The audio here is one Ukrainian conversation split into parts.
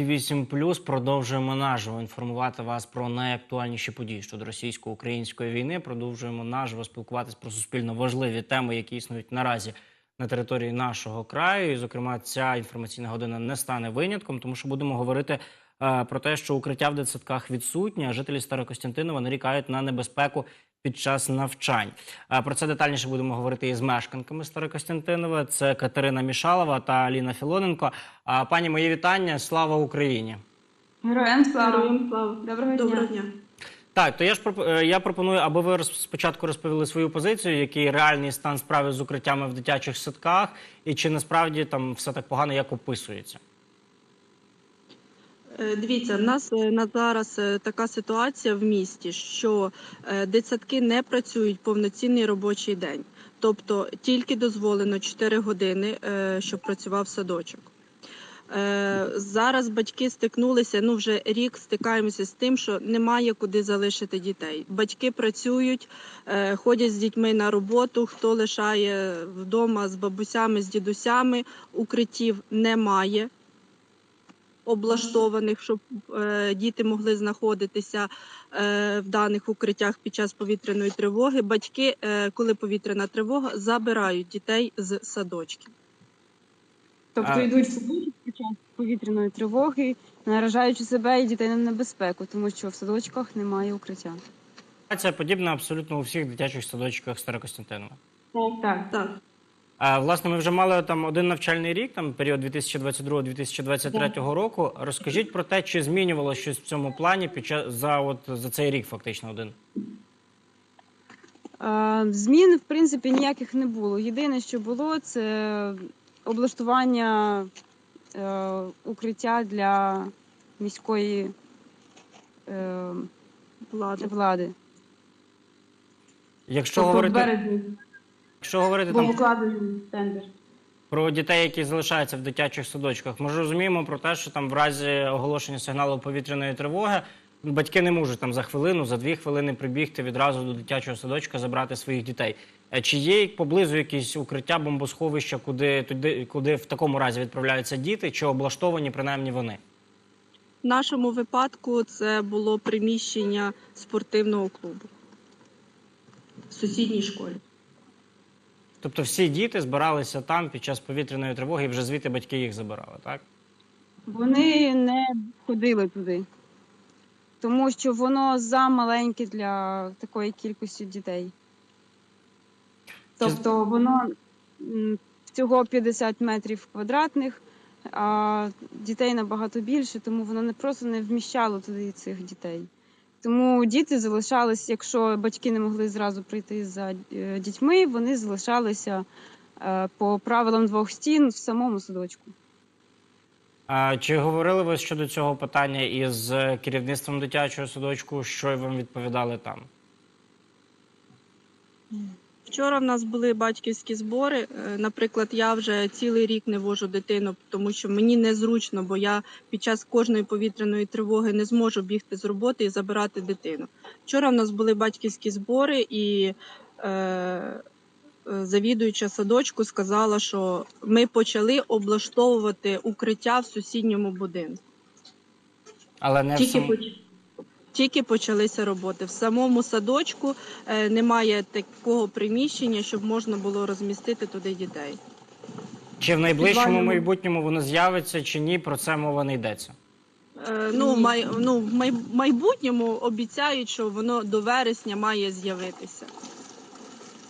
8 плюс продовжуємо наживо інформувати вас про найактуальніші події щодо російсько-української війни. Продовжуємо наживо спілкуватись про суспільно важливі теми, які існують наразі на території нашого краю. І, зокрема, ця інформаційна година не стане винятком, тому що будемо говорити е, про те, що укриття в дитсадках відсутні, а жителі Старокостянтинова нарікають на небезпеку під час навчань. Про це детальніше будемо говорити із мешканками Старокостянтинова. Це Катерина Мішалова та Аліна Філоненко. А, Пані, мої вітання. Слава Україні! Героям слава! Героям слава. Доброго, Доброго дня! дня. Так, то я ж е, я пропоную, аби ви роз- спочатку розповіли свою позицію, який реальний стан справи з укриттями в дитячих садках, і чи насправді там все так погано, як описується. Е, Дивіться, в нас е, на зараз е, така ситуація в місті, що дитсадки не працюють повноцінний робочий день. Тобто тільки дозволено 4 години, щоб працював садочок. Зараз батьки стикнулися, ну вже рік стикаємося з тим, що немає куди залишити дітей. Батьки працюють, ходять з дітьми на роботу, хто лишає вдома з бабусями, з дідусями, укриттів немає облаштованих, щоб е, діти могли знаходитися е, в даних укриттях під час повітряної тривоги. Батьки, е, коли повітряна тривога, забирають дітей з садочків. Тобто А- йдуть в садочок під час повітряної тривоги, наражаючи себе і дітей на небезпеку, тому що в садочках немає укриття. Це подібно абсолютно у всіх дитячих садочках Старокостянтинова. Так, так. А, власне, ми вже мали там один навчальний рік, там період 2022-2023 року. Розкажіть про те, чи змінювалося щось в цьому плані під час за от за цей рік, фактично один. Е, Змін, в принципі, ніяких не було. Єдине, що було, це облаштування е, укриття для міської е, Влади. влади. Якщо Тобто в говорити, березні якщо говорити був там укладений тендер. про дітей, які залишаються в дитячих садочках, ми ж розуміємо про те, що там в разі оголошення сигналу повітряної тривоги батьки не можуть там за хвилину, за дві хвилини прибігти відразу до дитячого садочка, забрати своїх дітей. Е, Чи є поблизу якісь укриття, бомбосховища, куди туди, куди в такому разі відправляються діти, чи облаштовані принаймні вони? В нашому випадку це було приміщення спортивного клубу в сусідній школі. Тобто всі діти збиралися там під час повітряної тривоги, і вже звідти батьки їх забирали, так? Вони не ходили туди, тому що воно замаленьке для такої кількості дітей. Тобто воно м, всього 50 метрів квадратних, а дітей набагато більше, тому воно не просто не вміщало туди цих дітей. Тому діти залишались, якщо батьки не могли зразу прийти за е, дітьми, вони залишалися е, по правилам двох стін в самому садочку. А чи говорили ви щодо цього питання із е, керівництвом дитячого садочку, що вам відповідали там? Вчора в нас були батьківські збори. Е, Наприклад, я вже цілий рік не вожу дитину, тому що мені незручно, бо я під час кожної повітряної тривоги не зможу бігти з роботи і забирати дитину. Вчора в нас були батьківські збори, і е, е, завідуюча садочку сказала, що ми почали облаштовувати укриття в сусідньому будинку. Але не в поч... Тільки почалися роботи. В самому садочку е, немає такого приміщення, щоб можна було розмістити туди дітей. чи в найближчому майбутньому воно з'явиться, чи ні, про це мова не йдеться. Е, ну, май... ну, в май... майбутньому обіцяють, що воно до вересня має з'явитися.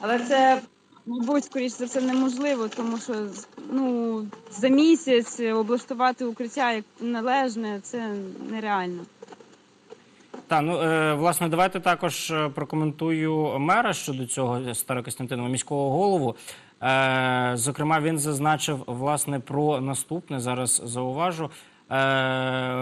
Але це, мабуть, скоріше за все неможливо, тому що ну, за місяць облаштувати укриття як належне це нереально. Та ну е, власне, давайте також е, прокоментую мера щодо цього Старокостянтинова міського голову. Е, зокрема, він зазначив власне про наступне. Зараз зауважу. Е,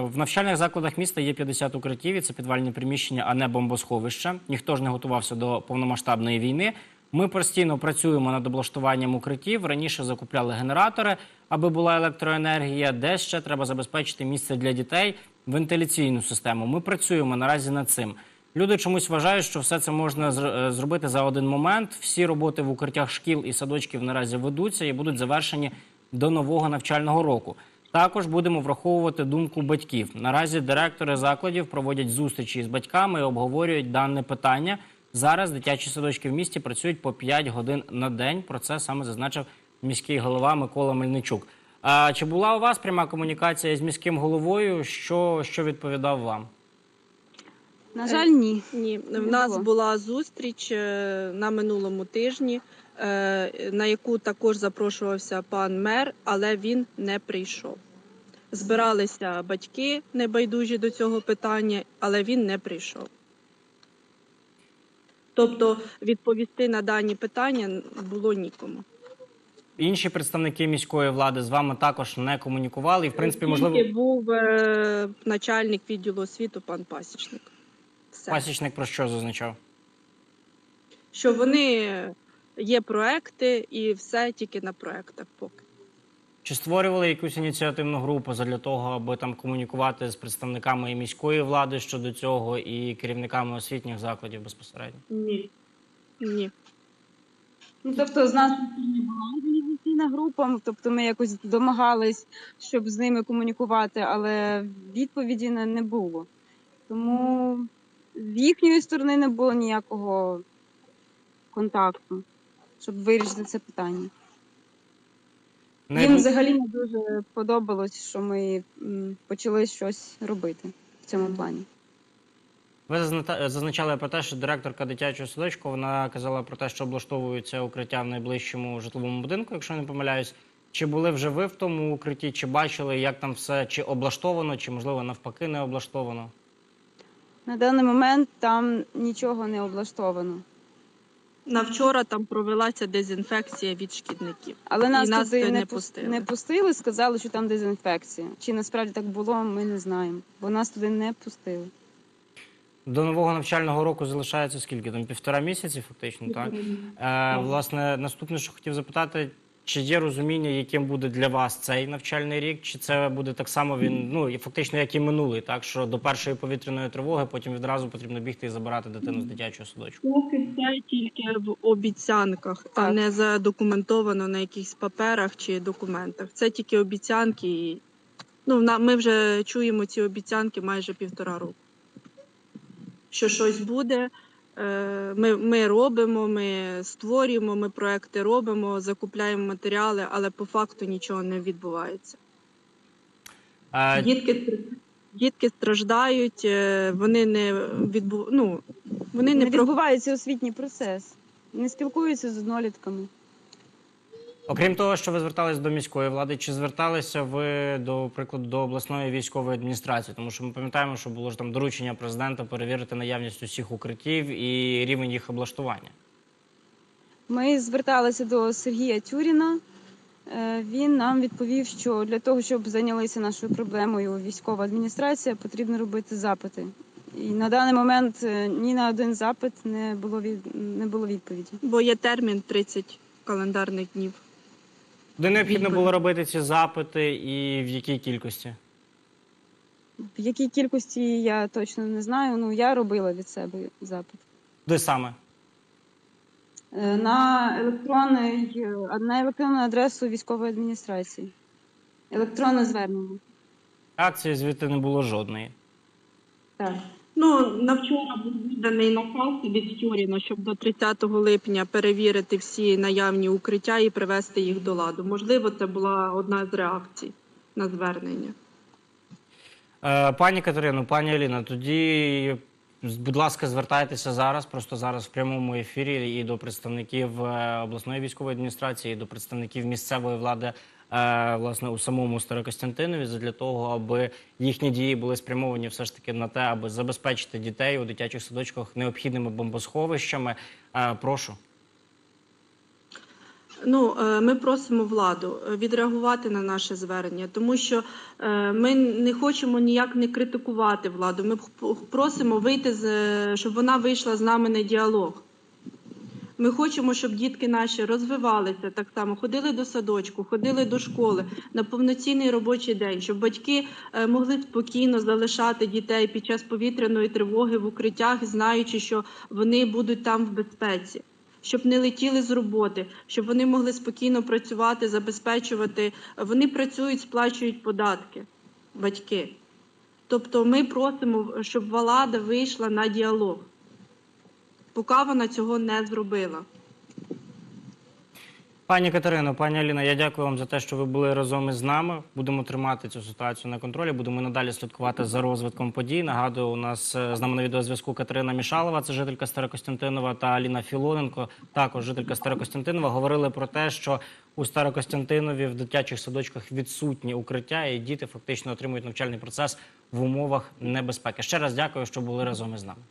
в навчальних закладах міста є 50 укриттів, і це підвальні приміщення, а не бомбосховища. Ніхто ж не готувався до повномасштабної війни. Ми постійно працюємо над облаштуванням укриттів. Раніше закупляли генератори, аби була електроенергія. Де ще треба забезпечити місце для дітей, вентиляційну систему. Ми працюємо наразі над цим. Люди чомусь вважають, що все це можна е, зробити за один момент. Всі роботи в укриттях шкіл і садочків наразі ведуться і будуть завершені до нового навчального року. Також будемо враховувати думку батьків. Наразі директори закладів проводять зустрічі з батьками і обговорюють дане питання. Зараз дитячі садочки в місті працюють по 5 годин на день. Про це саме зазначив міський голова Микола Мельничук. А чи була у вас пряма комунікація з міським головою? Що, що відповідав вам? На жаль, ні. Ні, в нас була зустріч е, на минулому тижні, е, на яку також запрошувався пан мер, але він не прийшов. Збиралися батьки небайдужі до цього питання, але він не прийшов. Тобто відповісти на дані питання було нікому. Інші представники міської влади з вами також не комунікували, і в принципі, можливо, Тільки був е, начальник відділу освіту пан Пасічник. Все. пасічник про що зазначав? Що вони є проекти і все тільки на проектах поки. Чи створювали якусь ініціативну групу для того, аби там комунікувати з представниками і міської влади щодо цього, і керівниками освітніх закладів безпосередньо? Ні. Ні. Ну, тобто, з нас не була організаційна група, тобто ми якось домагались, щоб з ними комунікувати, але відповіді не, не було. Тому з їхньої сторони не було ніякого контакту, щоб вирішити це питання. Не Їм взагалі не дуже подобалось, що ми почали щось робити в цьому плані. Ви зазна- зазначали про те, що директорка дитячого садочку вона казала про те, що облаштовується укриття в найближчому житловому будинку, якщо не помиляюсь. Чи були вже ви в тому укритті, чи бачили, як там все чи облаштовано, чи можливо навпаки не облаштовано? На даний момент там нічого не облаштовано. На вчора там провелася дезінфекція від шкідників. Але нас, нас туди не пустили. не пустили, сказали, що там дезінфекція. Чи насправді так було, ми не знаємо, бо нас туди не пустили. До нового навчального року залишається скільки? Там півтора місяці, фактично, так? Е, власне, наступне, що хотів запитати, чи є розуміння, яким буде для вас цей навчальний рік? Чи це буде так само він, ну і фактично, як і минулий, так що до першої повітряної тривоги потім відразу потрібно бігти і забирати дитину з дитячого садочку? Поки це тільки в обіцянках, а не задокументовано на якихось паперах чи документах. Це тільки обіцянки. І, ну, на- ми вже чуємо ці обіцянки майже півтора року. Що щось буде, е, ми, ми робимо, ми створюємо, ми проекти робимо, закупляємо матеріали, але по факту нічого не відбувається. Е, Дітки, дітки страждають, е, вони не відбу... ну, вони Не не про відбувається освітній процес, не спілкуються з однолітками. Окрім того, що ви звертались до міської влади, чи зверталися ви до прикладу до обласної військової адміністрації? Тому що ми пам'ятаємо, що було ж там доручення президента перевірити наявність усіх укриттів і рівень їх облаштування. Ми зверталися до Сергія Тюріна. Е, Він нам відповів, що для того, щоб зайнялися нашою проблемою військова адміністрація, потрібно робити запити. І на даний момент е, ні на один запит не було від не було відповіді. Бо є термін 30 календарних днів. Де необхідно Відповідь. було робити ці запити і в якій кількості? В якій кількості я точно не знаю. Ну я робила від себе запит Де саме? Е, на електронний е, на електронну адресу військової адміністрації. Електронне звернення. Акції звідти не було жодної. Так. Ну на вчора був відданий наказ від Тюріна, щоб до 30 липня перевірити всі наявні укриття і привести їх до ладу. Можливо, це була одна з реакцій на звернення. Е, Пані Катерино, пані Аліна, тоді, будь ласка, звертайтеся зараз, просто зараз в прямому ефірі і до представників е, обласної військової адміністрації, і до представників місцевої влади, власне, у самому Старокостянтинові, для того, аби їхні дії були спрямовані все ж таки на те, аби забезпечити дітей у дитячих садочках необхідними бомбосховищами. Е, Прошу. Ну, е, ми просимо владу е, відреагувати на наше звернення, тому що е, ми не хочемо ніяк не критикувати владу. Ми просимо вийти з е, щоб вона вийшла з нами на діалог. Ми хочемо, щоб дітки наші розвивалися так само, ходили до садочку, ходили до школи на повноцінний робочий день, щоб батьки е, могли спокійно залишати дітей під час повітряної тривоги в укриттях, знаючи, що вони будуть там в безпеці. щоб не летіли з роботи, щоб вони могли спокійно працювати, забезпечувати. Вони працюють, сплачують податки, батьки. Тобто ми просимо, щоб влада вийшла на діалог, поки вона цього не зробила. Пані Катерино, пані Аліна, я дякую вам за те, що ви були разом із нами. Будемо тримати цю ситуацію на контролі. Будемо надалі слідкувати за розвитком подій. Нагадую, у нас е, з нами на відеозв'язку Катерина Мішалова, це жителька Старокостянтинова, та Аліна Філоненко, також жителька Старокостянтинова. Говорили про те, що у Старокостянтинові в дитячих садочках відсутні укриття, і діти фактично отримують навчальний процес в умовах небезпеки. Ще раз дякую, що були разом із нами.